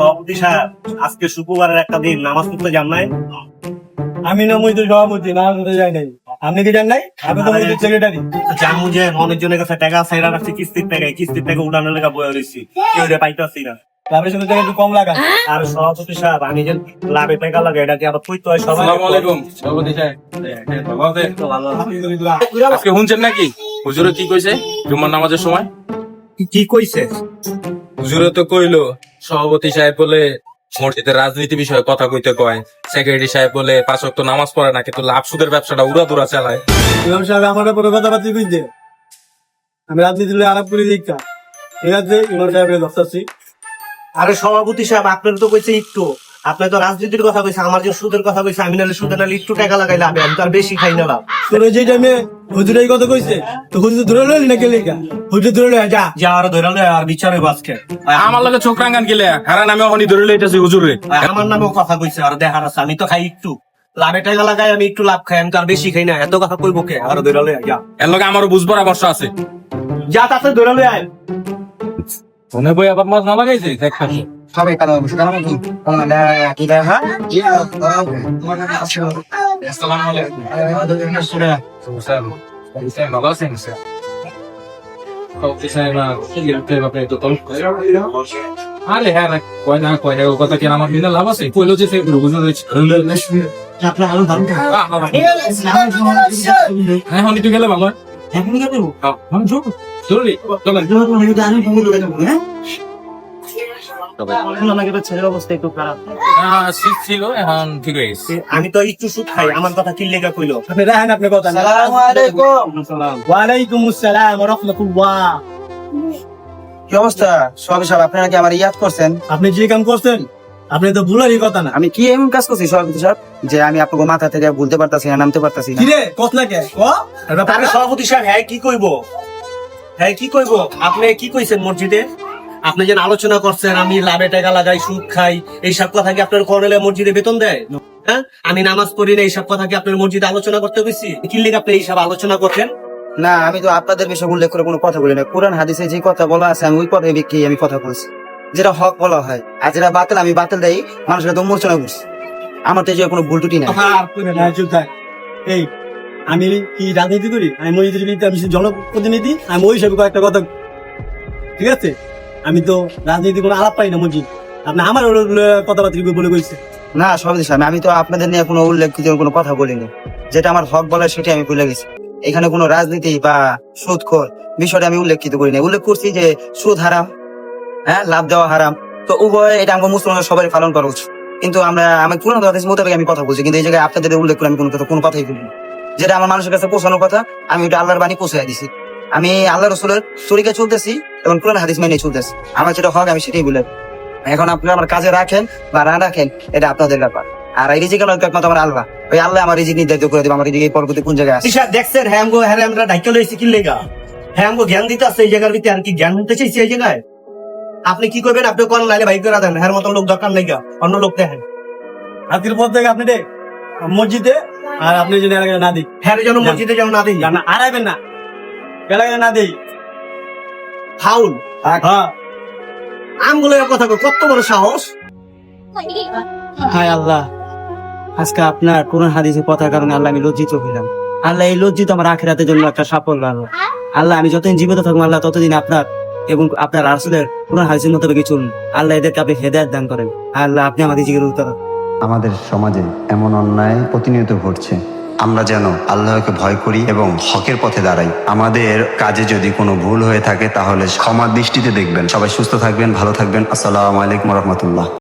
সভাপতি সাহেব আজকে শুক্রবারের একটা দিন নামাজ পড়তে যান নাই? আমি না মুই তো সভাপতি না আমি তো যাই নাই। আপনি কি জান নাই? আমি তো মুই সেক্রেটারি জানব যে অনেকজনের কাছে টাকা সাইরা রাখছি কিস্তির টাকা কিস্তির টাকা উঠানোর লেগে বয়ে রয়েছি। কেউ রে পাইতেছি না। লাভের সাথে টাকা একটু কম লাগা আর সভাপতি সাহেব আমি যে লাভে টাকা লাগে এটা কি আবার কইতে হয় সবাই? আসসালামু আলাইকুম সভাপতি সাহেব। আজকে শুনছেন নাকি? হুজুরে কি কইছে? নামাজের সময়? কি কইছে? হুজুরে তো কইলো সভাপতি সাহেব বলে মসজিদের রাজনীতি বিষয়ে কথা কইতে কয়। সেক্রেটারি সাহেব বলে পাঁচ ওয়াক্ত নামাজ পড়ে না কিন্তু লাভ সুদের ব্যবসাটা উড়া দুরা চালায়। ইমাম সাহেব আমার উপরে কথা বার্তা কইছে আমি রাজনীতি আলাপ করে দিই ঠিক আছে ইমাম সাহেবের দস্তাছি আরে সভাপতি সাহেব আপনার তো কইছে একটু। আপনি তো রাজনীতির কথা কইছে আমার যে সুদের কথা কইছে আমি নাহলে সুদের নাহলে একটু টাকা লাগাই লাভ আমি তো আর বেশি খাই না লাভ। তোর যে টাইমে হুজুর এই কথা কইছে তো হুজুর ধরে লইলি না হুজুর ধরে লই যা যা আর ধরে আর বিচারে বাজকে আমার লগে চোখ রাঙ্গান গেলে কারণ আমি অহনি ধরে লইতেছি হুজুরে আমার নামেও কথা কইছে আর দেখার আছে আমি তো খাই একটু লাভে টাকা লাগাই আমি একটু লাভ খাই আমি তো আর বেশি খাই না এত কথা কইব কে আর ধরে লই যা এর লগে আমারও বুঝবার অবশ্য আছে যা তাতে ধরে লই আয় মনে বই আবার মাছ না লাগাইছে দেখ পাশে। সবাই কালো বসে কালো নাকি কি দেখা আসসালামু আলাইকুম আর তো তল আরে হ্যাঁ কয় না কয় না ও কথা কি আমার বিনা লাভ আছে? কইলো যে সে বুঝতে দিচ্ছে হ্যাঁ হনি তুই গেলে ভালো হয়। হ্যাঁ, হ্যাঁ, জরুরি। চলেন ছেলের অবস্থা একটু খারাপ। শীত ছিল এখন ঠিক হয়ে গেছে। আমি তো একটু সুদ খাই আমার কথা কি লেগা কইলো? আপনি রাহেন আপনি কথা না? আলাইকুম। ওয়ালাইকুম আসসালাম ওয়া কি অবস্থা? সবাই সব আপনারা কি আমার ইয়াদ করছেন? আপনি যে কাম করছেন আপনি তো ভুলারই কথা না। আমি কি এমন কাজ করছি সভাপতি সাহেব যে আমি আপনাকে মাথা থেকে ভুলতে পারতাছি না নামতে পারতাছি না। কি রে কত লাগে ক? আর ব্যাপার আরে সভাপতি সাহেব হ্যাঁ কি কইব? হ্যাঁ কি কইব? আপনি কি কইছেন মসজিদে? আপনি যেন আলোচনা করছেন আমি লাভে টাকা লাগাই সুদ খাই এইসব কথা কি আপনার করলে মসজিদে বেতন দেয়? হ্যাঁ? আমি নামাজ পড়ি না এইসব কথা কি আপনার মসজিদে আলোচনা করতে গেছি কি লেগে আপনি এইসব আলোচনা করছেন? না আমি তো আপনাদের বিষয়ে উল্লেখ করে কোনো কথা বলি না। কোরআন হাদিসে যে কথা বলা আছে আমি ওই কথাই বিক্রি আমি কথা বলছি। যেটা হক বলা হয় আর যেটা বাতিল আমি বাতিল দেই মানুষের তো মূর্চনা করছি। আমার তো এই যে কোনো ভুল টুটি নাই। না এই আমি কি রাজনীতি করি? আমি মসজিদের বিরুদ্ধে আমি জনপ্রতিনিধি আমি ওই হিসাবে কয়েকটা কথা ঠিক আছে? আমি তো রাজনীতি কোনো আলাপ পাই না মসজিদ আপনি আমার কথাবার্তা বলে কইছে না সভাপতি সাহেব আমি তো আপনাদের নিয়ে কোনো উল্লেখিত কোনো কথা বলিনি। যেটা আমার হক বলা সেটা আমি ভুলে গেছি। এখানে কোনো রাজনীতি বা সুদ খোর বিষয়টা আমি উল্লেখিত করি না উল্লেখ করছি যে সুদ হারাম হ্যাঁ লাভ দেওয়া হারাম। তো উভয় এটা আমাকে মুসলমান সবাই পালন করা উচিত। কিন্তু আমরা আমি পুরোনো হাদিস মোতাবেক আমি কথা বলছি, কিন্তু এই জায়গায় আপনাদের উল্লেখ করে আমি কোনো কথা কোনো কথাই বলিনি। যেটা আমার মানুষের কাছে পৌঁছানোর কথা, আমি ওটা আল্লাহর বাণী পৌঁছে দিছি। আমি আল্লাহ রসুলের তরিকা চলতেছি এবং কোরআন হাদিস মেনে চলতেছি। আমার যেটা হক আমি সেটাই বলে এখন আপনারা আমার কাজে রাখেন বা না রাখেন এটা আপনাদের ব্যাপার। আর এই রিজিক একমাত্র আমার আল্লাহ। ওই আল্লাহ আমার রিজিক নির্ধারিত করে দেবে। আমার রিজিক এই পরবর্তী কোন জায়গায় আছে দেখছেন? হ্যাঁ আমগো হ্যাঁ আমরা ঢাকা লইছি কি লেগা? হ্যাঁ আমগো জ্ঞান দিতে আছে এই জায়গার ভিতরে। আর কি জ্ঞান দিতে চাইছি এই জায়গায়? আপনি কি করবেন? আপনি কোন লাইনে বাইক করে দেন। হ্যাঁ মতন লোক দরকার নাই অন্য লোক দেখেন। আজকের পর থেকে আপনি দেখ মসজিদে আর আপনি যদি না দিই হ্যাঁ যেন মসজিদে যেন না দিই না আড়াইবেন না। এলাকায় না দিই। ফাউল? হ্যাঁ। আমগুলো কথা কত বড় সাহস? হায় আল্লাহ। আজকে আপনার কোরআন হাদিসের কথার কারণে আল্লাহ আমি লজ্জিত হইলাম। আল্লাহ এই লজ্জিত আমার আখেরাতের জন্য একটা সাফল্য আল্লাহ আল্লাহ আমি যতদিন জীবিত থাকব আল্লাহ ততদিন আপনার এবং আপনার রাসুলের কোরআন হাদিসের মোতাবেক চলুন। আল্লাহ এদেরকে আপনি হেদায়ত দান করেন। আল্লাহ আপনি আমাদের জিগের উত্তর আমাদের সমাজে এমন অন্যায় প্রতিনিয়ত ঘটছে। আমরা যেন আল্লাহকে ভয় করি এবং হকের পথে দাঁড়াই। আমাদের কাজে যদি কোনো ভুল হয়ে থাকে তাহলে ক্ষমার দৃষ্টিতে দেখবেন। সবাই সুস্থ থাকবেন, ভালো থাকবেন। আসসালামু আলাইকুম রহমতুল্লাহ।